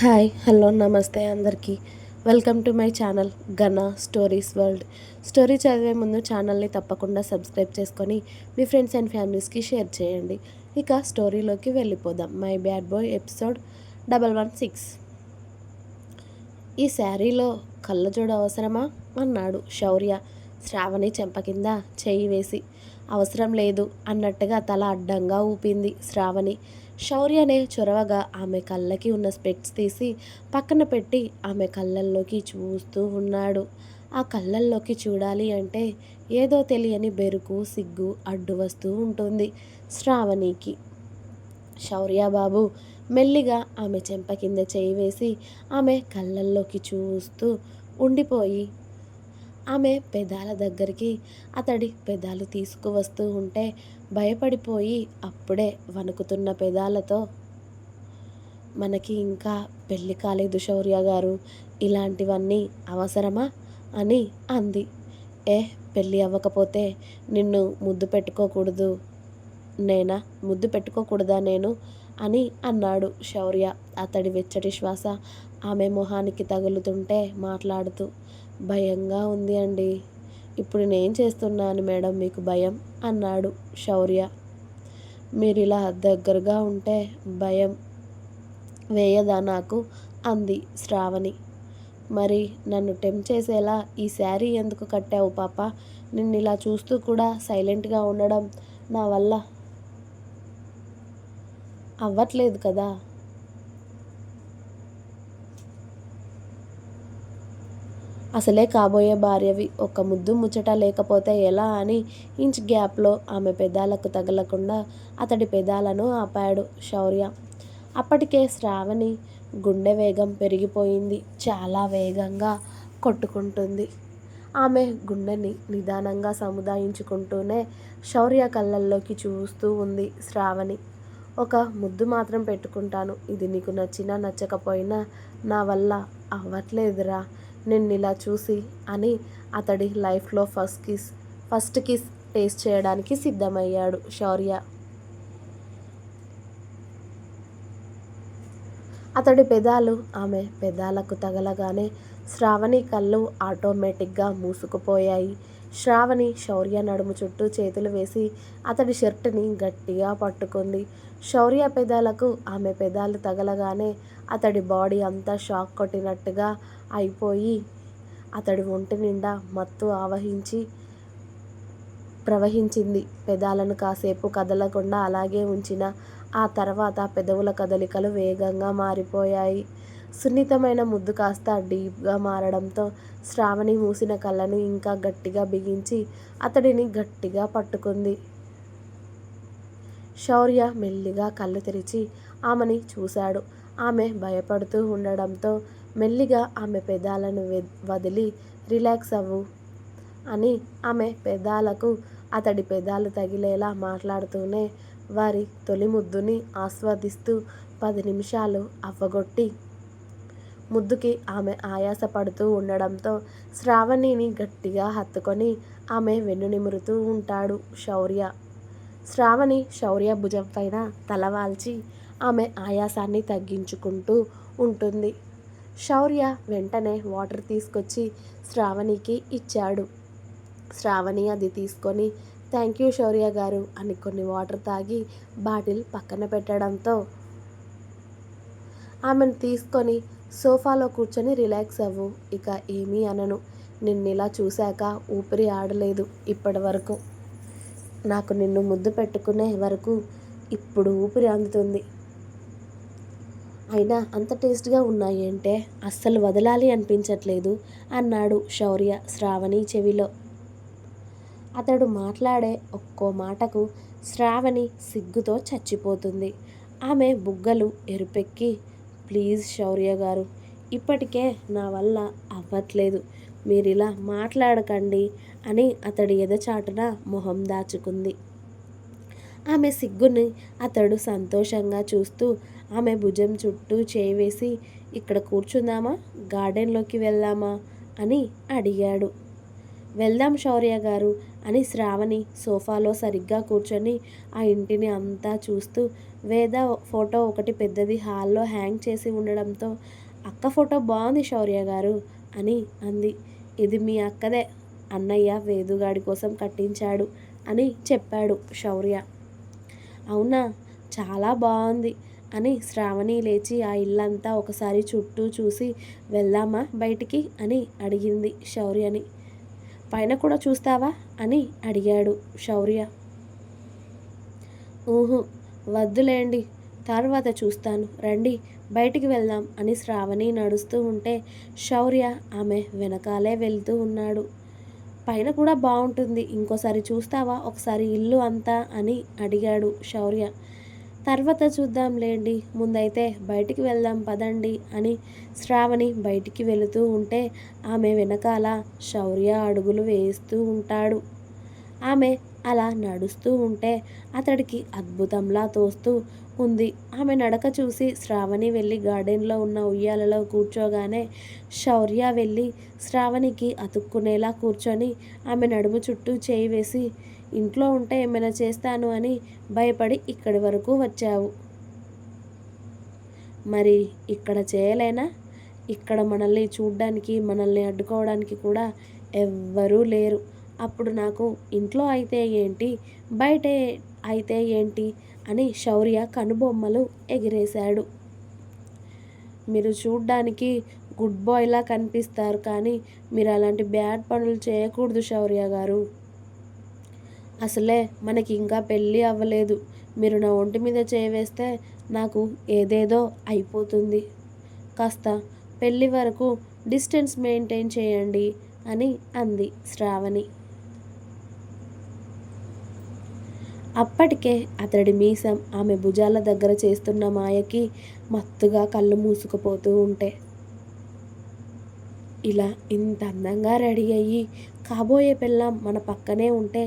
Hi hello నమస్తే అందరికీ. Welcome to my channel Gana stories world. Story చదివే ముందు ఛానల్ని తప్పకుండా సబ్స్క్రైబ్ చేసుకొని మీ ఫ్రెండ్స్ అండ్ ఫ్యామిలీస్కి షేర్ చేయండి. ఇక స్టోరీలోకి వెళ్ళిపోదాం. My bad boy episode double one six. ఈ శారీలో కళ్ళజోడు అవసరమా? అన్నాడు శౌర్య. శ్రావణి చెంప కింద చేయి వేసి అవసరం లేదు అన్నట్టుగా తల అడ్డంగా ఊపింది శ్రావణి. శౌర్యనే చొరవగా ఆమె కళ్ళకి ఉన్న స్పెక్ట్స్ తీసి పక్కన పెట్టి ఆమె కళ్ళల్లోకి చూస్తూ ఉన్నాడు. ఆ కళ్ళల్లోకి చూడాలి అంటే ఏదో తెలియని బెరుకు సిగ్గు అడ్డు వస్తూ ఉంటుంది శ్రావణికి. శౌర్యబాబు మెల్లిగా ఆమె చెంప కింద చేయి వేసి ఆమె కళ్ళల్లోకి చూస్తూ ఉండిపోయి ఆమె పెదాల దగ్గరికి అతడి పెదాలు తీసుకువస్తూ ఉంటే భయపడిపోయి అప్పుడే వణుకుతున్న పెదాలతో మనకి ఇంకా పెళ్ళి కాలేదు శౌర్య గారు ఇలాంటివన్నీ అవసరమా? అని అంది. ఏ పెళ్ళి అవ్వకపోతే నిన్ను ముద్దు పెట్టుకోకూడదు. నేనా? ముద్దు పెట్టుకోకూడదా నేను? అని అన్నాడు శౌర్య అతడి వెచ్చటి శ్వాస ఆమె మొహానికి తగులుతుంటే మాట్లాడుతూ భయంగా ఉంది అండి. ఇప్పుడు నేను చేస్తున్నాను మేడం మీకు భయం అన్నాడు శౌర్య. మీరు ఇలా దగ్గరగా ఉంటే భయం వేయదా నాకు? అంది శ్రావణి. మరి నన్ను టెంప్ చేసేలా ఈ శారీ ఎందుకు కట్టావు పాప? నిన్ను ఇలా చూస్తూ కూడా సైలెంట్గా ఉండడం నా వల్ల అవ్వట్లేదు కదా? అసలే కాబోయే భార్యవి. ఒక ముద్దు ముచ్చట లేకపోతే ఎలా అని ఇంచ్ గ్యాప్లో ఆమె పెదాలకు తగలకుండా అతడి పెదాలను ఆపాడు శౌర్య. అప్పటికే శ్రావణి గుండె వేగం పెరిగిపోయింది. చాలా వేగంగా కొట్టుకుంటుంది. ఆమె గుండెని నిదానంగా సముదాయించుకుంటూనే శౌర్య కళ్ళల్లోకి చూస్తూ ఉంది శ్రావణి. ఒక ముద్దు మాత్రం పెట్టుకుంటాను. ఇది నీకు నచ్చినా నచ్చకపోయినా నా వల్ల అవ్వట్లేదురా. నిన్ను ఇలా చూసి అని అతడి లైఫ్లో first kiss first kiss taste చేయడానికి సిద్ధమయ్యాడు శౌర్య. అతడి పెదాలు ఆమె పెదాలకు తగలగానే శ్రావణి కళ్ళు ఆటోమేటిక్గా మూసుకుపోయాయి. శ్రావణి శౌర్య నడుము చుట్టూ చేతులు వేసి అతడి షర్ట్ని గట్టిగా పట్టుకుంది. శౌర్య పెదాలకు ఆమె పెదాలు తగలగానే అతడి బాడీ అంతా షాక్ కొట్టినట్టుగా అయిపోయి అతడి ఒంటి నిండా మత్తు ఆవహించి ప్రవహించింది. పెదాలను కాసేపు కదలకుండా అలాగే ఉంచిన ఆ తర్వాత పెదవుల కదలికలు వేగంగా మారిపోయాయి. సున్నితమైన ముద్దు కాస్త డీప్గా మారడంతో శ్రావణి మూసిన కళ్ళను ఇంకా గట్టిగా బిగించి అతడిని గట్టిగా పట్టుకుంది. శౌర్య మెల్లిగా కళ్ళు తెరిచి ఆమెని చూశాడు. ఆమె భయపడుతూ ఉండడంతో మెల్లిగా ఆమె పెదాలను వదిలి రిలాక్స్ అవ్వు అని ఆమె పెదాలకు అతడి పెదాలు తగిలేలా మాట్లాడుతూనే వారి తొలి ముద్దుని ఆస్వాదిస్తూ పది నిమిషాలు అవ్వగొట్టి ముద్దుకి ఆమె ఆయాసపడుతూ ఉండడంతో శ్రావణిని గట్టిగా హత్తుకొని ఆమె వెన్నునిమురుతూ ఉంటాడు శౌర్య. శ్రావణి శౌర్య భుజం పైన తలవాల్చి ఆమె ఆయాసాన్ని తగ్గించుకుంటూ ఉంటుంది. శౌర్య వెంటనే వాటర్ తీసుకొచ్చి శ్రావణికి ఇచ్చాడు. శ్రావణి అది తీసుకొని థ్యాంక్ యూ శౌర్య గారు అని కొన్ని వాటర్ తాగి బాటిల్ పక్కన పెట్టడంతో ఆమెను తీసుకొని సోఫాలో కూర్చొని రిలాక్స్ అవ్వు ఇక ఏమీ అనను. నిన్ను ఇలా చూశాక ఊపిరి ఆడలేదు ఇప్పటి వరకు నాకు నిన్ను ముద్దు పెట్టుకునే వరకు ఇప్పుడు ఊపిరి అందుతుంది అయినా అంత టేస్ట్గా ఉన్నాయి అంటే అస్సలు వదలాలి అనిపించట్లేదు అన్నాడు శౌర్య శ్రావణి చెవిలో. అతడు మాట్లాడే ఒక్కో మాటకు శ్రావణి సిగ్గుతో చచ్చిపోతుంది. ఆమె బుగ్గలు ఎరుపెక్కి ప్లీజ్ శౌర్య గారు ఇప్పటికే నా వల్ల అవ్వట్లేదు. మీరు ఇలా మాట్లాడకండి అని అతడి ఎదచాటున మొహం దాచుకుంది. ఆమె సిగ్గుని అతడు సంతోషంగా చూస్తూ ఆమె భుజం చుట్టూ చేవేసి ఇక్కడ కూర్చుందామా? గార్డెన్లోకి వెళ్దామా? అని అడిగాడు. వెళ్దాం శౌర్య గారు అని శ్రావణి సోఫాలో సరిగ్గా కూర్చొని ఆ ఇంటిని అంతా చూస్తూ వేద ఫోటో ఒకటి పెద్దది హాల్లో హ్యాంగ్ చేసి ఉండడంతో అక్క ఫోటో బాగుంది శౌర్య గారు అని అంది. ఇది మీ అక్కదే. అన్నయ్య వేదుగాడి కోసం కట్టించాడు అని చెప్పాడు శౌర్య. అవునా? చాలా బాగుంది అని శ్రావణి లేచి ఆ ఇల్లంతా ఒకసారి చుట్టూ చూసి వెళ్దామా బయటికి అని అడిగింది శౌర్యని. పైన కూడా చూస్తావా అని అడిగాడు శౌర్య. ఊహు వద్దులేండి తర్వాత చూస్తాను. రండి బయటికి వెళ్దాం అని శ్రావణి నడుస్తూ ఉంటే శౌర్య ఆమె వెనకాలే వెళ్తూ ఉన్నాడు. పైన కూడా బాగుంటుంది ఇంకోసారి చూస్తావా? ఒకసారి ఇల్లు అంతా అని అడిగాడు శౌర్య. తర్వాత చూద్దాం లేండి. ముందైతే బయటికి వెళ్దాం పదండి అని శ్రావణి బయటికి వెళుతూ ఉంటే ఆమె వెనకాల శౌర్య అడుగులు వేస్తూ ఉంటాడు. ఆమె అలా నడుస్తూ ఉంటే అతడికి అద్భుతంలా తోస్తూ ఉంది. ఆమె నడక చూసి శ్రావణి వెళ్ళి గార్డెన్లో ఉన్న ఉయ్యాలలో కూర్చోగానే శౌర్య వెళ్ళి శ్రావణికి అతుక్కునేలా కూర్చొని ఆమె నడుము చుట్టూ చేయి వేసి ఇంట్లో ఉంటే ఏమైనా చేస్తాను అని భయపడి ఇక్కడి వరకు వచ్చావు. మరి ఇక్కడ చేయలేనా? ఇక్కడ మనల్ని చూడ్డానికి మనల్ని అడ్డుకోవడానికి కూడా ఎవ్వరూ లేరు. అప్పుడు నాకు ఇంట్లో అయితే ఏంటి? బయట అయితే ఏంటి? అని శౌర్య కనుబొమ్మలు ఎగిరేశాడు. మీరు చూడ్డానికి గుడ్ బాయ్లా కనిపిస్తారు కానీ మీరు అలాంటి బ్యాడ్ పనులు చేయకూడదు శౌర్య గారు. అసలే మనకి ఇంకా పెళ్ళి అవ్వలేదు. మీరు నా ఒంటి మీద చేవేస్తే నాకు ఏదేదో అయిపోతుంది. కాస్త పెళ్ళి వరకు డిస్టెన్స్ మెయింటైన్ చేయండి అని అంది శ్రావణి. అప్పటికే అతడి మీసం ఆమె భుజాల దగ్గర చేస్తున్న మాయకి మత్తుగా కళ్ళు మూసుకుపోతూ ఉంటే. ఇలా ఇంత అందంగా రెడీ అయ్యి కాబోయే పిల్లం మన పక్కనే ఉంటే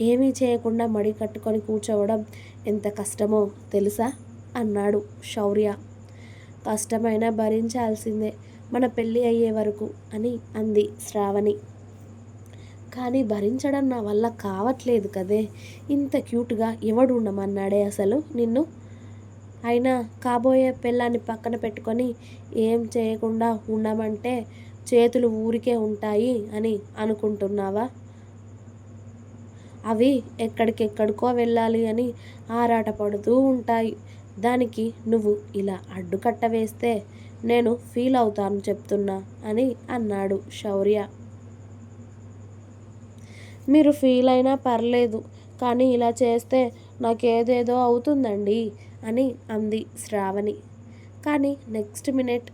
ఏమీ చేయకుండా మడి కట్టుకొని కూర్చోవడం ఎంత కష్టమో తెలుసా? అన్నాడు శౌర్య. కష్టమైనా భరించాల్సిందే మన పెళ్ళి అయ్యే వరకు అని అంది శ్రావణి. కానీ భరించడం నా వల్ల కావట్లేదు కదే. ఇంత క్యూట్గా ఎవడు ఉండమన్నాడే అసలు నిన్ను? అయినా కాబోయే పిల్లాన్ని పక్కన పెట్టుకొని ఏం చేయకుండా ఉండమంటే చేతులు ఊరికే ఉంటాయి అని అనుకుంటున్నావా? అవి ఎక్కడికెక్కడికో వెళ్ళాలి అని ఆరాటపడుతూ ఉంటాయి. దానికి నువ్వు ఇలా అడ్డుకట్ట వేస్తే నేను ఫీల్ అవుతాను చెప్తున్నా అని అన్నాడు శౌర్య. మీరు ఫీల్ అయినా పర్లేదు కానీ ఇలా చేస్తే నాకేదేదో అవుతుందండి అని అంది శ్రావణి. కానీ నెక్స్ట్ మినిట్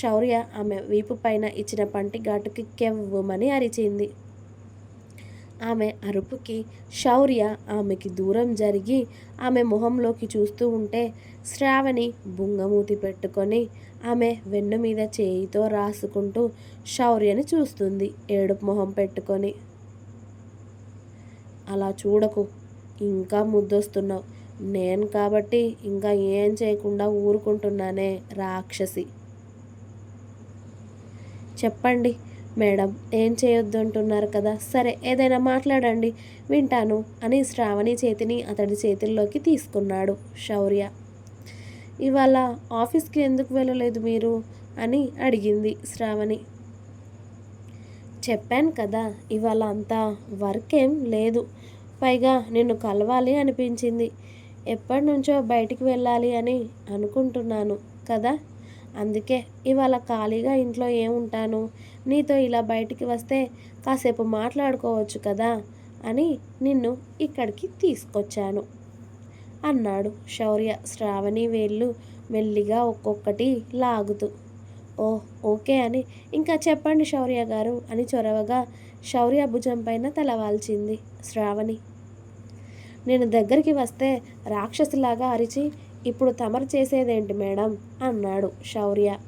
శౌర్య ఆమె వీపు పైన ఇచ్చిన పంటి ఘాటుకి కెవ్వమని అరిచింది. ఆమె అరుపుకి శౌర్య ఆమెకి దూరం జరిగి ఆమె మొహంలోకి చూస్తూ ఉంటే శ్రావణి బుంగమూతి పెట్టుకొని ఆమె వెన్ను మీద చేయితో రాసుకుంటూ శౌర్యని చూస్తుంది. ఏడుపు మొహం పెట్టుకొని అలా చూడకు. ఇంకా ముద్దొస్తున్నావు. నేను కాబట్టి ఇంకా ఏం చేయకుండా ఊరుకుంటున్నానే రాక్షసి. చెప్పండి మేడం ఏం చేయొద్దు అంటున్నారు కదా? సరే ఏదైనా మాట్లాడండి. వింటాను అని శ్రావణి చేతిని అతడి చేతుల్లోకి తీసుకున్నాడు శౌర్య. ఇవాళ ఆఫీస్కి ఎందుకు వెళ్ళలేదు మీరు? అని అడిగింది శ్రావణి. చెప్పాను కదా ఇవాళ అంతా వర్క్ ఏం లేదు. పైగా నిన్ను కలవాలి అనిపించింది. ఎప్పటి నుంచో బయటికి వెళ్ళాలి అని అనుకుంటున్నాను కదా. అందుకే ఇవాళ ఖాళీగా ఇంట్లో ఏముంటాను నీతో ఇలా బయటికి వస్తే కాసేపు మాట్లాడుకోవచ్చు కదా అని నిన్ను ఇక్కడికి తీసుకొచ్చాను అన్నాడు శౌర్య. శ్రావణి వేళ్ళు మెల్లిగా ఒక్కొక్కటి లాగుతూ ఓ ఓకే అని. ఇంకా చెప్పండి శౌర్య గారు అని చొరవగా శౌర్య భుజం పైన తలవాల్చింది శ్రావణి. నేను దగ్గరికి వస్తే రాక్షసులాగా అరిచి ఇప్పుడు తమరు చేసేదేంటి మేడం? అన్నాడు శౌర్య.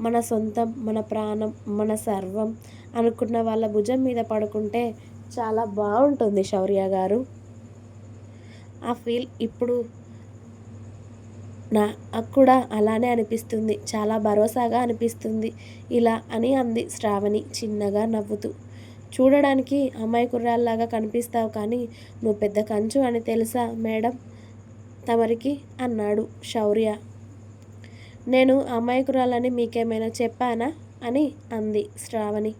మన సొంతం మన ప్రాణం మన సర్వం అనుకున్న వాళ్ళ భుజం మీద పడుకుంటే చాలా బాగుంటుంది శౌర్య గారు. ఆ ఫీల్ ఇప్పుడు నాకు కూడా అలానే అనిపిస్తుంది. చాలా భరోసాగా అనిపిస్తుంది. ఇలా అని అంది శ్రావణి చిన్నగా నవ్వుతూ. చూడడానికి అమ్మాయి కుర్రాల్లాగా కనిపిస్తావు కానీ నువ్వు పెద్ద కంచు అని తెలుసా మేడం? తమరికి అన్నాడు శౌర్య. నేను అమాయకురాలని మీకేమైనా చెప్పానా? అని అంది శ్రావణి.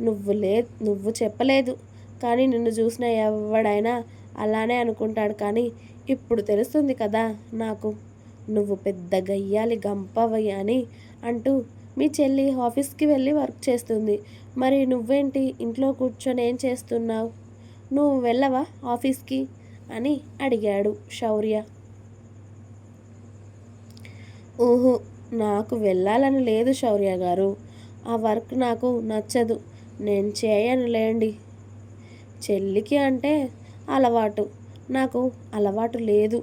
నువ్వు లే నువ్వు చెప్పలేదు. కానీ నిన్ను చూసిన ఎవడైనా అలానే అనుకుంటాడు కానీ ఇప్పుడు తెలుస్తుంది కదా నాకు. నువ్వు పెద్ద గయ్యాలి గంపవయ్య అని అంటూ మీ చెల్లి ఆఫీస్కి వెళ్ళి వర్క్ చేస్తుంది. మరి నువ్వేంటి ఇంట్లో కూర్చొని ఏం చేస్తున్నావు? నువ్వు వెళ్ళవా ఆఫీస్కి? అని అడిగాడు శౌర్య. ఊహు నాకు వెళ్ళాలని లేదు శౌర్య గారు. ఆ వర్క్ నాకు నచ్చదు. నేను చేయను లేండి. చెల్లికి అంటే అలవాటు. నాకు అలవాటు లేదు.